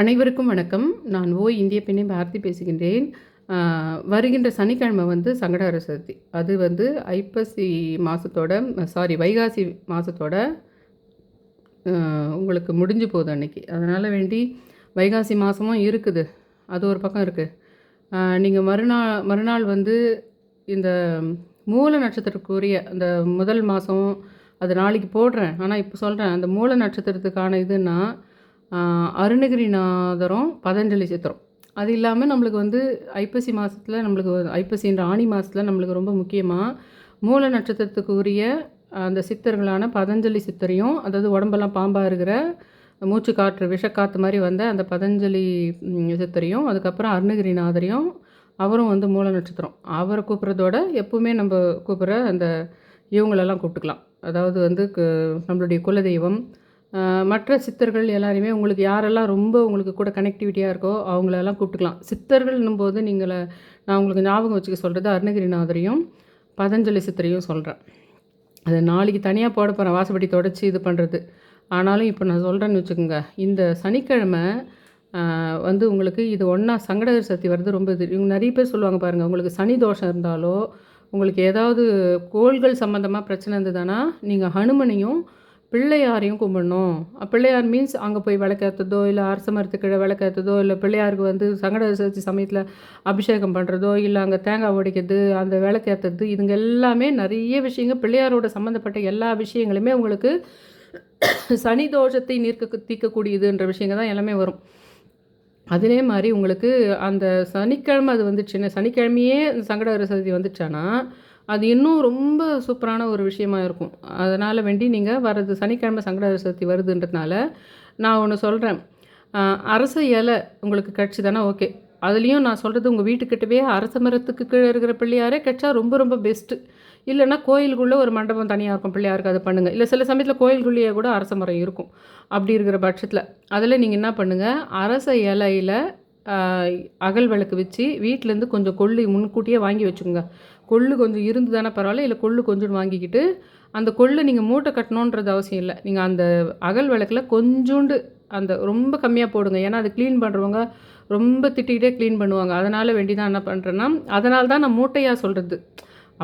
அனைவருக்கும் வணக்கம். நான் ஓ இந்திய பெண்ணை பாரதி பேசுகின்றேன். வருகின்ற சனிக்கிழமை வந்து சங்கடகர சதுர்த்தி. அது வந்து ஐப்பசி மாதத்தோட சாரி வைகாசி மாதத்தோட உங்களுக்கு முடிஞ்சு போகுது அன்றைக்கி அதனால் வேண்டி வைகாசி மாதமும் இருக்குது. அது ஒரு பக்கம் இருக்குது நீங்கள் மறுநாள் மறுநாள் வந்து இந்த மூல நட்சத்திரத்துக்குரிய அந்த முதல் மாதம் அது நாளைக்கு போடுறேன். ஆனால் இப்போ சொல்கிறேன் அந்த மூல நட்சத்திரத்துக்கான இதுன்னா அருணகிரிநாதரும் பதஞ்சலி சித்திரம். அது இல்லாமல் நம்மளுக்கு வந்து ஐப்பசி மாதத்தில் நம்மளுக்கு ஐப்பசின்ற ஆணி மாதத்தில் நம்மளுக்கு ரொம்ப முக்கியமாக மூல நட்சத்திரத்துக்கு உரிய அந்த சித்தர்களான பதஞ்சலி சித்தரையும் அதாவது உடம்பெல்லாம் பாம்பாக இருக்கிற மூச்சு காற்று விஷக்காற்று மாதிரி வந்த அந்த பதஞ்சலி சித்தரையும் அதுக்கப்புறம் அருணகிரிநாதரையும் அவரும் வந்து மூல நட்சத்திரம். அவரை கூப்பிட்றதோட எப்பவுமே நம்ம கூப்பிட்ற அந்த இவங்களெல்லாம் கூப்பிட்டுக்கலாம். அதாவது வந்து கு- நம்மளுடைய குலதெய்வம் மற்ற சித்தர்கள் எல்லாரையுமே உங்களுக்கு யாரெல்லாம் ரொம்ப உங்களுக்கு கூட கனெக்டிவிட்டியாக இருக்கோ அவங்களெல்லாம் கூப்பிட்டுக்கலாம். சித்தர்கள்னும் போது நீங்களை நான் உங்களுக்கு ஞாபகம் வச்சுக்க சொல்கிறது அருணகிரிநாதரையும் பதஞ்சலி சித்தரையும் சொல்கிறேன் அது நாளைக்கு தனியாக போட போகிறேன் வாசப்படி தொடச்சி இது பண்ணுறது ஆனாலும் இப்போ நான் சொல்கிறேன்னு வச்சுக்கோங்க இந்த சனிக்கிழமை வந்து உங்களுக்கு இது ஒன்றா சங்கடகர் சக்தி வர்றது ரொம்ப இது இவங்க நிறைய பேர் சொல்லுவாங்க பாருங்கள் உங்களுக்கு சனி தோஷம் இருந்தாலோ உங்களுக்கு ஏதாவது கோள்கள் சம்மந்தமாக பிரச்சனை இருந்ததுன்னா நீங்கள் ஹனுமனையும் பிள்ளையாரையும் கும்பிடணும். பிள்ளையார் மீன்ஸ் அங்கே போய் விளக்கேற்றதோ இல்லை அரச மரத்துக்கிழ விளக்கேற்றதோ இல்லை பிள்ளையாருக்கு வந்து சங்கட சதுர்த்தி சமயத்தில் அபிஷேகம் பண்ணுறதோ இல்லை அங்கே தேங்காய் உடைக்கிறது அந்த விளக்கேற்றுறது இதுங்க எல்லாமே நிறைய விஷயங்கள் பிள்ளையாரோட சம்மந்தப்பட்ட எல்லா விஷயங்களுமே உங்களுக்கு சனி தோஷத்தை நீர்க்க தீர்க்கக்கூடியதுன்ற விஷயங்கள் தான் எல்லாமே வரும். அதே மாதிரி உங்களுக்கு அந்த சனிக்கிழமை அது வந்துச்சுன்னா சனிக்கிழமையே அந்த சங்கடஹர சதுர்த்தி வந்துச்சானா அது இன்னும் ரொம்ப சூப்பரான ஒரு விஷயமா இருக்கும். அதனால் வேண்டி நீங்கள் வர்றது சனிக்கிழமை சங்கடஹர சதுர்த்தி வருதுன்றதுனால நான் ஒன்று சொல்கிறேன் அரச இலை உங்களுக்கு கிடச்சிதானா? ஓகே. அதுலேயும் நான் சொல்கிறது உங்கள் வீட்டுக்கிட்டவே அரச மரத்துக்கு கீழே இருக்கிற பிள்ளையாரே கிடச்சா ரொம்ப ரொம்ப பெஸ்ட்டு இல்லைன்னா கோயிலுக்குள்ளே ஒரு மண்டபம் தனியாக இருக்கும். பிள்ளையாருக்கு அதை பண்ணுங்கள் இல்லை சில சமயத்தில் கோயிலுக்குள்ளேயே கூட அரச மரம் இருக்கும். அப்படி இருக்கிற பட்சத்தில். அதில் நீங்கள் என்ன பண்ணுங்கள் அரச இலையில் அகல் விளக்கு வச்சு வீட்டிலேருந்து கொஞ்சம் கொள்ளி முன்கூட்டியே வாங்கி வச்சுக்கோங்க. கொள்ளு கொஞ்சம் இருந்து தானே பரவாயில்ல இல்லை கொள்ளு கொஞ்சம் வாங்கிக்கிட்டு அந்த கொள்ளை நீங்கள் மூட்டை கட்டணுன்றது அவசியம் இல்லை. நீங்கள் அந்த அகல் விளக்கில் கொஞ்சோண்டு அந்த ரொம்ப கம்மியாக போடுங்க. ஏன்னா அது க்ளீன் பண்ணுறவங்க ரொம்ப திட்டிக்கிட்டே க்ளீன் பண்ணுவாங்க. அதனால் வேண்டி தான் என்ன பண்ணுறேன்னா அதனால தான் நான் மூட்டையாக சொல்கிறது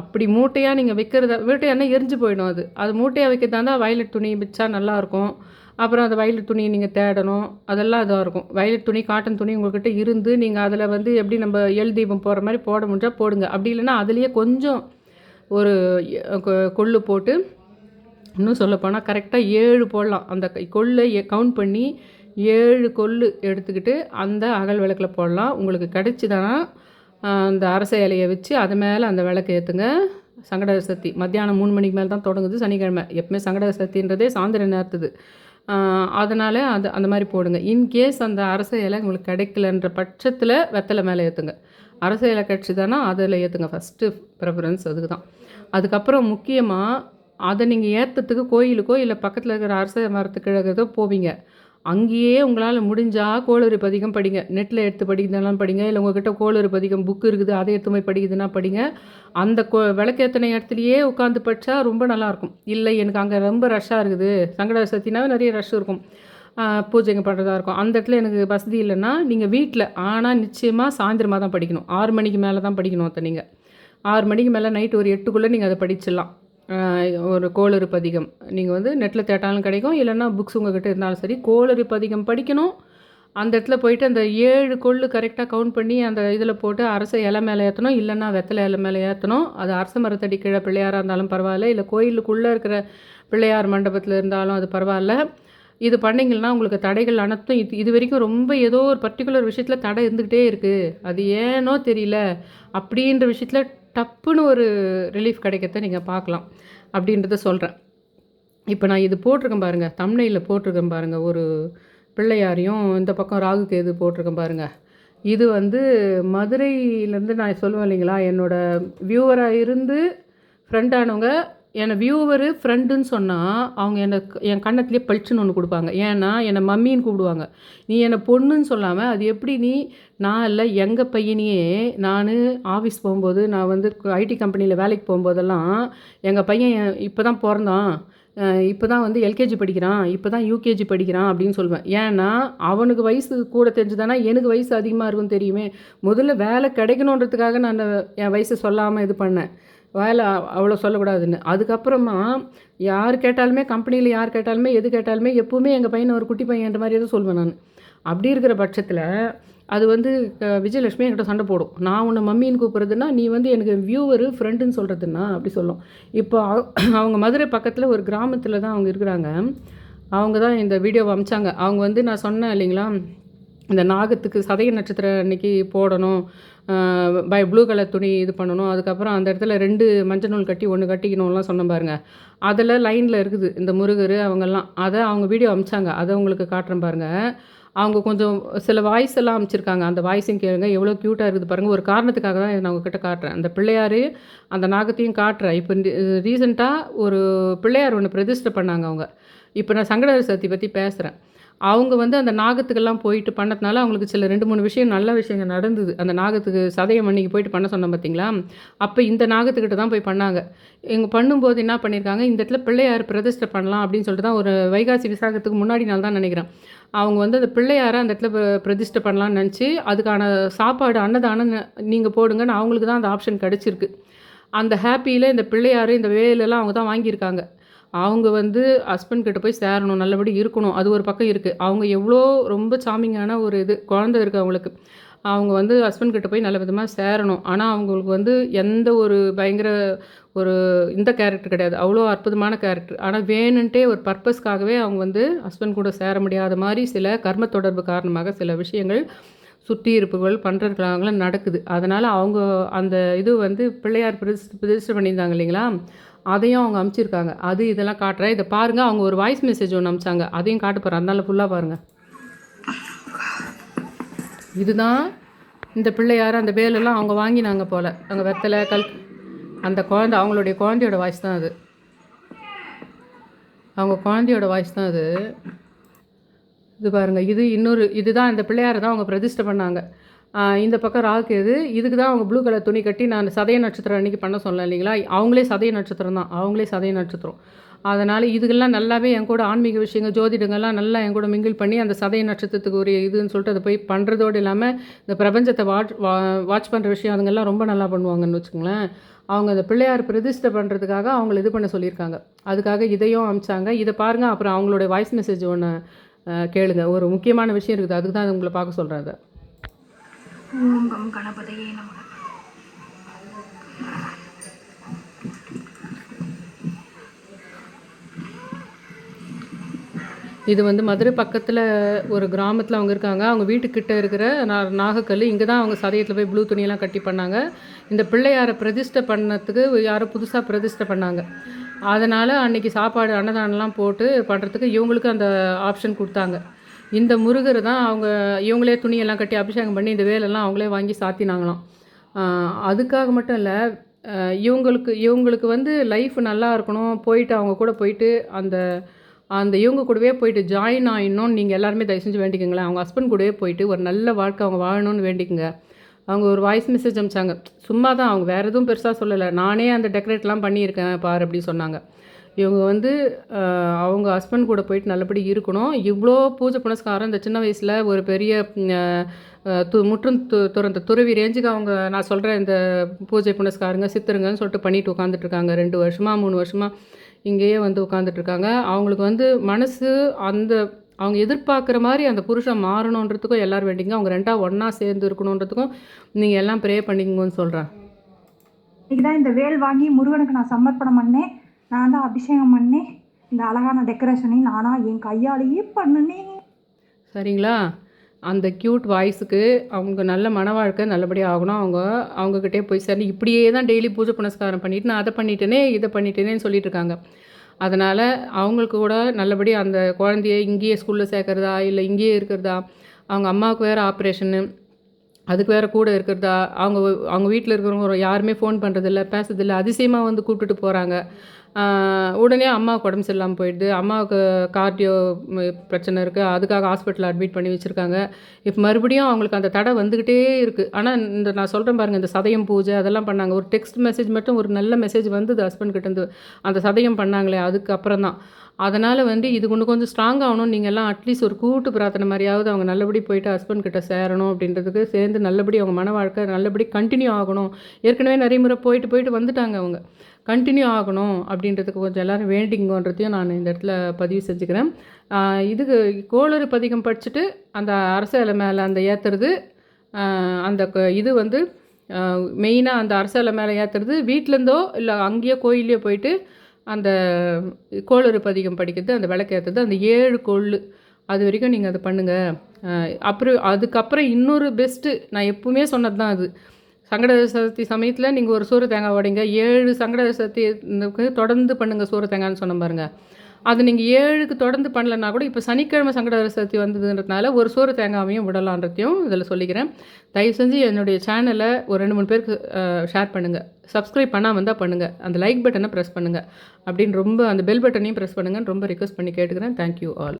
அப்படி மூட்டையாக நீங்கள் வைக்கிறத மூட்டையானா எரிஞ்சு போயிடும் அது. அது மூட்டையாக வைக்கிறதா இருந்தால் வயலட் துணி வச்சா நல்லாயிருக்கும் அப்புறம் அந்த வயலட் துணியை நீங்கள் தேடணும். அதெல்லாம் இதாக இருக்கும். வயலட் துணி காட்டன் துணி உங்கள்கிட்ட இருந்து நீங்கள் அதில் வந்து எப்படி நம்ம எல் தீபம் போடுற மாதிரி போட முடிஞ்சால் போடுங்க. அப்படி இல்லைன்னா அதுலேயே கொஞ்சம் ஒரு கொள்ளு போட்டு இன்னும் சொல்லப்போனால் கரெக்டாக ஏழு போடலாம். அந்த கொள்ளை கவுண்ட் பண்ணி ஏழு கொள்ளு எடுத்துக்கிட்டு அந்த அகல் விளக்கில் போடலாம். உங்களுக்கு கிடச்சிதானா அந்த அரச இலையை வச்சு அது மேலே அந்த விளக்கு ஏற்றுங்க சங்கடகர சக்தி மத்தியானம் மூணு மணிக்கு மேலே தான் தொடங்குது. சனிக்கிழமை. எப்பவுமே சங்கடகர சக்தின்றதே சாயந்தர நேரத்துது. அதனால் அது அந்த மாதிரி போடுங்க. இன்கேஸ் அந்த அரச இலை உங்களுக்கு கிடைக்கலன்ற பட்சத்தில் வெத்தலை மேலே ஏற்றுங்க அரச இலை கிடச்சிதானா அதில் ஏற்றுங்க ஃபஸ்ட்டு ப்ரிஃபரன்ஸ் அதுக்கு தான் அதுக்கப்புறம் முக்கியமாக அதை நீங்கள் ஏற்றத்துக்கு கோயிலுக்கோ இல்லை பக்கத்தில் இருக்கிற அரச மரத்துக்கு இருக்கிறதோ போவீங்க. அங்கேயே உங்களால் முடிஞ்சால் கோளறு பதிகம் படிங்க. நெட்டில் எடுத்து படிக்கிறதெல்லாம் படிங்க. இல்லை உங்ககிட்ட கோளறு பதிகம் புக்கு இருக்குது அதை எடுத்து போய் படிக்குதுன்னா படிங்க. அந்த கோ விளக்கேற்றின இடத்துலையே உட்காந்து படித்தா ரொம்ப நல்லாயிருக்கும். இல்லை எனக்கு அங்கே ரொம்ப ரஷ்ஷாக இருக்குது. சங்கட சக்தினாவே நிறைய ரஷ் இருக்கும். பூஜைங்க பண்ணுறதா இருக்கும். அந்த இடத்துல எனக்கு வசதி இல்லைன்னா நீங்கள் வீட்டில் ஆனால் நிச்சயமாக சாயந்தரமாக தான் படிக்கணும். ஆறு மணிக்கு மேலே தான் படிக்கணும் அத்தை நீங்கள் ஆறு மணிக்கு மேலே நைட்டு ஒரு எட்டுக்குள்ளே நீங்கள் அதை படிச்சிடலாம். ஒரு கோளறு பதிகம். நீங்கள் வந்து நெட்டில் தேட்டாலும் கிடைக்கும் இல்லைன்னா புக்ஸ் உங்ககிட்ட இருந்தாலும் சரி கோளறு பதிகம் படிக்கணும். அந்த இடத்துல போயிட்டு அந்த ஏழு கொள்ளு கரெக்டாக கவுண்ட் பண்ணி அந்த இதில் போட்டு அரச இலை மேலே ஏற்றணும் இல்லைன்னா வெத்தலை இலை மேலே ஏற்றணும் அது அரச மரத்தடி கீழே பிள்ளையாராக இருந்தாலும் பரவாயில்ல இல்லை கோயிலுக்குள்ளே இருக்கிற பிள்ளையார் மண்டபத்தில் இருந்தாலும் அது பரவாயில்ல. இது பண்ணிங்கன்னா உங்களுக்கு தடைகள் அனைத்தும் இது இது வரைக்கும் ரொம்ப ஏதோ ஒரு பர்டிகுலர் விஷயத்தில் தடை இருந்துக்கிட்டே இருக்குது அது ஏனோ தெரியல. அப்படின்ற விஷயத்தில் டப்புன்னு ஒரு ரிலீஃப் கிடைக்கிறத நீங்கள் பார்க்கலாம் அப்படின்றத சொல்கிறேன் இப்போ நான் இது போட்டிருக்கேன் பாருங்கள் தமிழையில் போட்டிருக்கேன் பாருங்கள் ஒரு பிள்ளையாரையும் இந்த பக்கம் ராகு கேது போட்டிருக்கேன் பாருங்கள் இது வந்து மதுரையிலேருந்து நான் சொல்லுவேன் இல்லைங்களா என்னோட வியூவராக இருந்து ஃப்ரெண்டானவங்க என்னை வியூவரு ஃப்ரெண்டுன்னு சொன்னால் அவங்க எனக்கு என் கண்ணத்துலேயே பளிச்சுன்னு ஒன்று கொடுப்பாங்க. ஏன்னா என்னை மம்மின்னு கூப்பிடுவாங்க. நீ என்னை பொண்ணுன்னு சொல்லாமல் அது எப்படி நீ நான் இல்லை எங்கள் பையனையே நான் ஆஃபீஸ் போகும்போது நான் வந்து ஐடி கம்பெனியில் வேலைக்கு போகும்போதெல்லாம் எங்கள் பையன் இப்போ தான் பிறந்தான். இப்போ தான் வந்து எல்கேஜி படிக்கிறான். இப்போ தான் யூகேஜி படிக்கிறான் அப்படின்னு சொல்லுவேன். ஏன்னா அவனுக்கு வயசு கூட தெரிஞ்சுதானா? எனக்கு வயசு அதிகமாக இருக்கும்னு தெரியுமே. முதல்ல வேலை கிடைக்கணுன்றதுக்காக நான் என் வயசை சொல்லாமல் இது பண்ணேன். வேலை அவ்வளோ சொல்லக்கூடாதுன்னு. அதுக்கப்புறமா யார் கேட்டாலுமே கம்பெனியில் யார் கேட்டாலுமே எது கேட்டாலுமே எப்போவுமே எங்கள் பையன் ஒரு குட்டி பையன்ற மாதிரி எதுவும் சொல்வேன் நான். அப்படி இருக்கிற பட்சத்தில் அது வந்து விஜயலட்சுமி என்கிட்ட சண்டை போடும். நான் உன்னை மம்மின்னு கூப்பிட்றதுன்னா நீ வந்து எனக்கு வியூவரு ஃப்ரெண்டுன்னு சொல்கிறதுன்னா அப்படி சொல்லும். இப்போ அவங்க மதுரை பக்கத்தில் ஒரு கிராமத்தில் தான் அவங்க இருக்கிறாங்க. அவங்க தான் இந்த வீடியோவை அமிச்சாங்க. அவங்க வந்து நான் சொன்னேன் இல்லைங்களா இந்த நாகத்துக்கு சதய நட்சத்திரம் அன்னைக்கு போடணும் பை ப்ளூ கலர் துணி இது பண்ணணும். அதுக்கப்புறம் அந்த இடத்துல ரெண்டு மஞ்சள் நூல் கட்டி ஒன்று கட்டிக்கணும்லாம் சொன்னேன் பாருங்க. அதில் லைனில் இருக்குது இந்த முருகர் அவங்கெல்லாம். அதை அவங்க வீடியோ அமிச்சாங்க. அதை உங்களுக்கு காட்டுறேன் பாருங்க. அவங்க கொஞ்சம் சில வாய்ஸ் எல்லாம் அமைச்சிருக்காங்க. அந்த வாய்ஸையும் கேளுங்க. எவ்வளோ க்யூட்டாக இருக்குது பாருங்கள் ஒரு காரணத்துக்காக தான் நான் உங்ககிட்ட காட்டுறேன். அந்த பிள்ளையார் அந்த நாகத்தையும் காட்டுறேன். இப்போ ரீசெண்டாக ஒரு பிள்ளையார் ஒன்று பிரதிஷ்டை பண்ணாங்க அவங்க. இப்போ நான் சங்கடர் சக்தி பற்றி பேசுகிறேன் அவங்க வந்து அந்த நாகத்துக்கெல்லாம் போயிட்டு பண்ணதுனால அவங்களுக்கு சில ரெண்டு மூணு விஷயம் நல்ல விஷயங்கள் நடந்தது. அந்த நாகத்துக்கு சதயம் அன்னைக்கு போயிட்டு பண்ண சொன்னேன் பார்த்தீங்களா அப்போ இந்த நாகத்துக்கிட்ட தான் போய் பண்ணாங்க. இங்கே பண்ணும்போது என்ன பண்ணியிருக்காங்க இந்த இடத்துல பிள்ளையார் பிரதிஷ்டை பண்ணலாம் அப்படின்னு சொல்லிட்டு தான் ஒரு வைகாசி விசாகத்துக்கு முன்னாடி நாள் தான் நினைக்கிறேன். அவங்க வந்து அந்த பிள்ளையாரை அந்த இடத்துல பிரதிஷ்டை பண்ணலாம்னு நினச்சி அதுக்கான சாப்பாடு அன்னதானம் நீங்கள் போடுங்கன்னு அவங்களுக்கு தான் அந்த ஆப்ஷன் கிடச்சிருக்கு. அந்த ஹாப்பியில் இந்த பிள்ளையார் இந்த வேலெல்லாம் அவங்க தான் வாங்கியிருக்காங்க. அவங்க வந்து ஹஸ்பண்ட் கிட்ட போய் சேரணும் நல்லபடி இருக்கணும். அது ஒரு பக்கம் இருக்குது அவங்க எவ்வளோ ரொம்ப சாமிங்கான ஒரு இது குழந்தை இருக்குது அவங்களுக்கு. அவங்க வந்து ஹஸ்பண்ட் கிட்ட போய் நல்ல விதமாக சேரணும். ஆனால் அவங்களுக்கு வந்து எந்த ஒரு பயங்கர ஒரு இந்த கேரக்டர் கிடையாது. அவ்வளோ அற்புதமான கேரக்டர் ஆனால் வேணுன்ட்டே ஒரு பர்பஸ்க்காகவே அவங்க வந்து ஹஸ்பண்ட் கூட சேர முடியாத மாதிரி சில கர்ம தொடர்பு காரணமாக சில விஷயங்கள் சுற்றி இருப்புகள் பண்ணுறதுக்காகலாம் நடக்குது. அதனால் அவங்க அந்த இது வந்து பிள்ளையார் பிரதிஷ்ட பிரதிஷ்டை பண்ணியிருந்தாங்க இல்லைங்களா? அதையும் அவங்க அமுச்சிருக்காங்க. அது இதெல்லாம் காட்டுறேன் இதை பாருங்கள் அவங்க ஒரு வாய்ஸ் மெசேஜ் ஒன்று அமிச்சாங்க. அதையும் காட்ட போகிறேன் அதனால் ஃபுல்லாக பாருங்கள் இதுதான் இந்த பிள்ளையார் அந்த வேலெல்லாம் அவங்க வாங்கினாங்க போல். அங்கே வெத்தலை கல் அந்த குழந்தை அவங்களுடைய குழந்தையோட வாய்ஸ் தான் அது. அவங்க குழந்தையோட வாய்ஸ் தான் அது. இது பாருங்கள் இது இன்னொரு இதுதான் இந்த பிள்ளையாரை தான் அவங்க பிரதிஷ்டை பண்ணாங்க. இந்த பக்கம் ராகு இது இதுக்கு தான் அவங்க ப்ளூ கலர் துணி கட்டி நான் சதய நட்சத்திரம் அன்றைக்கி பண்ண சொன்னேன் இல்லைங்களா? அவங்களே சதய நட்சத்திரம் தான் அவங்களே சதய நட்சத்திரம். அதனால் இதுக்கெல்லாம் நல்லாவே என் கூட ஆன்மீக விஷயங்கள் ஜோதிடங்கள்லாம் நல்லா என் கூட மிங்கிள் பண்ணி அந்த சதய நட்சத்திரத்துக்கு ஒரு இதுன்னு சொல்லிட்டு அதை போய் பண்ணுறதோடு இல்லாமல் இந்த பிரபஞ்சத்தை வாட்ச் வா வாட்ச் பண்ணுற விஷயம் அதுங்கெல்லாம் ரொம்ப நல்லா பண்ணுவாங்கன்னு வச்சுக்கோங்களேன். அவங்க அந்த பிள்ளையார் பிரதிஷ்டை பண்ணுறதுக்காக அவங்கள இது பண்ண சொல்லியிருக்காங்க. அதுக்காக இதையும் அமிச்சாங்க. இதை பாருங்கள் அப்புறம் அவங்களோட வாய்ஸ் மெசேஜ் ஒன்று கேளுங்க. ஒரு முக்கியமான விஷயம் இருக்குது. அதுக்கு தான் உங்களை பார்க்க சொல்கிறேன் அதை. கணபதையே நமக. இது வந்து மதுரை பக்கத்தில் ஒரு கிராமத்தில் அவங்க இருக்காங்க. அவங்க வீட்டுக்கிட்ட இருக்கிற நா நாகக்கல் இங்கே தான் அவங்க சதயத்தில் போய் ப்ளூ துணியெல்லாம் கட்டி பண்ணாங்க. இந்த பிள்ளையாரை பிரதிஷ்டை பண்ணதுக்கு யாரோ புதுசாக பிரதிஷ்டை பண்ணாங்க. அதனால் அன்றைக்கி சாப்பாடு அன்னதானம்லாம் போட்டு பண்ணுறதுக்கு இவங்களுக்கு அந்த ஆப்ஷன் கொடுத்தாங்க. இந்த முருகர் தான் அவங்க இவங்களே துணியெல்லாம் கட்டி அபிஷேகம் பண்ணி இந்த வேலெல்லாம் அவங்களே வாங்கி சாத்தினாங்களாம். அதுக்காக மட்டும் இல்லை இவங்களுக்கு இவங்களுக்கு வந்து லைஃப் நல்லா இருக்கணும் போயிட்டு அவங்க கூட போயிட்டு அந்த அந்த இவங்க கூடவே போயிட்டு ஜாயின் ஆயிடணும்னு நீங்கள் எல்லாருமே தயவு செஞ்சு வேண்டிக்கோங்களேன். அவங்க ஹஸ்பண்ட் கூடவே போயிட்டு ஒரு நல்ல வாழ்க்கை அவங்க வாழணும்னு வேண்டிக்கங்க. அவங்க ஒரு வாய்ஸ் மெசேஜ் அமிச்சாங்க சும்மா தான் அவங்க வேறு எதுவும் பெருசாக சொல்லலை. நானே அந்த டெக்கரேட்லாம் பண்ணியிருக்கேன் பார் அப்படி சொன்னாங்க. இவங்க வந்து அவங்க ஹஸ்பண்ட் கூட போயிட்டு நல்லபடி இருக்கணும். இவ்வளோ பூஜை புனஸ்காரம் இந்த சின்ன வயசில் ஒரு பெரிய து முற்றும் து துறந்த துறவி ரேஞ்சுக்கு அவங்க நான் சொல்கிற இந்த பூஜை புனஸ்காரங்க சித்தருங்கன்னு சொல்லிட்டு பண்ணிட்டு உட்காந்துட்ருக்காங்க ரெண்டு வருஷமாக மூணு வருஷமாக இங்கேயே வந்து உட்காந்துட்ருக்காங்க அவங்களுக்கு வந்து மனசு அந்த அவங்க எதிர்பார்க்குற மாதிரி அந்த புருஷன் மாறணுன்றதுக்கும் எல்லாரும் வேண்டிங்க அவங்க ரெண்டா ஒன்றா சேர்ந்து இருக்கணுன்றதுக்கும் நீங்கள் எல்லாம் ப்ரே பண்ணிக்கங்கன்னு சொல்கிறேன் இன்னைக்கு தான் இந்த வேல் வாங்கி முருகனுக்கு நான் சமர்ப்பணம் பண்ணேன். நான் தான் அபிஷேகம் பண்ணேன். இந்த அழகான டெக்கரேஷனையும் நானா என் கையாலேயே பண்ணினேன். சரிங்களா? அந்த க்யூட் வாய்ஸுக்கு அவங்க நல்ல மன வாழ்க்கை நல்லபடியாக ஆகணும். அவங்க அவங்கக்கிட்டே போய் சரி இப்படியே தான் டெய்லி பூஜை புனஸ்காரம் பண்ணிட்டு நான் அதை பண்ணிட்டேனே இதை பண்ணிட்டேனேன்னு சொல்லிட்டு இருக்காங்க. அதனால் அவங்களுக்கு கூட நல்லபடி அந்த குழந்தைய இங்கேயே ஸ்கூலில் சேர்க்குறதா இல்லை இங்கேயே இருக்கிறதா அவங்க அம்மாவுக்கு வேறு ஆப்ரேஷனு அதுக்கு வேறு கூட இருக்கிறதா அவங்க அவங்க வீட்டில் இருக்கிறவங்க யாருமே ஃபோன் பண்ணுறதில்ல பேசுறதில்ல அதிசயமாக வந்து கூப்பிட்டுட்டு போகிறாங்க உடனே அம்மாவுக்கு உடம்பு சரியில்லாமல் போயிடுது. அம்மாவுக்கு கார்டியோ பிரச்சனை இருக்குது அதுக்காக ஹாஸ்பிட்டலில் அட்மிட் பண்ணி வச்சுருக்காங்க. இப்போ மறுபடியும் அவங்களுக்கு அந்த தடை வந்துக்கிட்டே இருக்குது ஆனால் இந்த நான் சொல்கிறேன் பாருங்கள் இந்த சதயம் பூஜை அதெல்லாம் பண்ணாங்க. ஒரு டெக்ஸ்ட் மெசேஜ் மட்டும் ஒரு நல்ல மெசேஜ் வந்தது ஹஸ்பண்ட் கிட்டேருந்து அந்த சதயம் பண்ணாங்களே அதுக்கப்புறம் தான். அதனால் வந்து இது இன்னும் கொஞ்சம் ஸ்ட்ராங் ஆகணும் நீங்கள் எல்லாம் அட்லீஸ்ட் ஒரு கூட்டு பிரார்த்தனை மாதிரியாவது அவங்க நல்லபடி போயிட்டு ஹஸ்பண்ட் கிட்ட சேரணும் அப்படின்றதுக்கு சேர்ந்து நல்லபடி அவங்க மன வாழ்க்கை நல்லபடி கண்டினியூ ஆகணும். ஏற்கனவே நிறைய முறை போயிட்டு போயிட்டு வந்துட்டாங்க அவங்க. கண்டினியூ ஆகணும் அப்படின்றதுக்கு கொஞ்சம் எல்லோரும் வேண்டிங்கன்றதையும் நான் இந்த இடத்துல பதிவு செஞ்சுக்கிறேன். இதுக்கு கோளறு பதிகம் படிச்சுட்டு அந்த அரசியலை மேலே அந்த ஏற்றுறது அந்த க- இது வந்து மெயினாக அந்த அரசியலை மேலே ஏற்றுறது வீட்டிலேருந்தோ இல்லை அங்கேயோ கோயிலையோ போயிட்டு அந்த கோளறு பதிகம் படிக்கிறது அந்த விளக்கு ஏற்றுறது அந்த ஏழு கொள்ளு அது வரைக்கும் நீங்கள் அதை பண்ணுங்கள் அப்புறம் அதுக்கப்புறம் இன்னொரு பெஸ்ட்டு நான் எப்பவுமே சொன்னது தான் அது. சங்கட சதுர்த்தி சமயத்தில் நீங்கள் ஒரு சூறு தேங்காய் உடைங்க ஏழு சங்கட சதுர்த்தி தொடர்ந்து பண்ணுங்கள் சூறு தேங்காய்னு சொன்ன பாருங்க. அது நீங்கள் ஏழுக்கு தொடர்ந்து பண்ணலன்னா கூட இப்போ சனிக்கிழமை சங்கட சதுர்த்தி வந்ததுன்றதுனால ஒரு சோறு தேங்காவையும் விடலான்றதையும் இதில் சொல்லிக்கிறேன். தயவு செஞ்சு என்னுடைய சேனலை ஒரு ரெண்டு மூணு பேருக்கு ஷேர் பண்ணுங்கள் சப்ஸ்கிரைப் பண்ணாமல் இருந்தால் பண்ணுங்கள் அந்த லைக் பட்டனை ப்ரெஸ் பண்ணுங்கள் அப்படின்னு ரொம்ப அந்த பெல் பட்டனையும் ப்ரெஸ் பண்ணுங்கன்னு ரொம்ப ரிக்வஸ்ட் பண்ணி கேட்டுக்கிறேன். Thank you all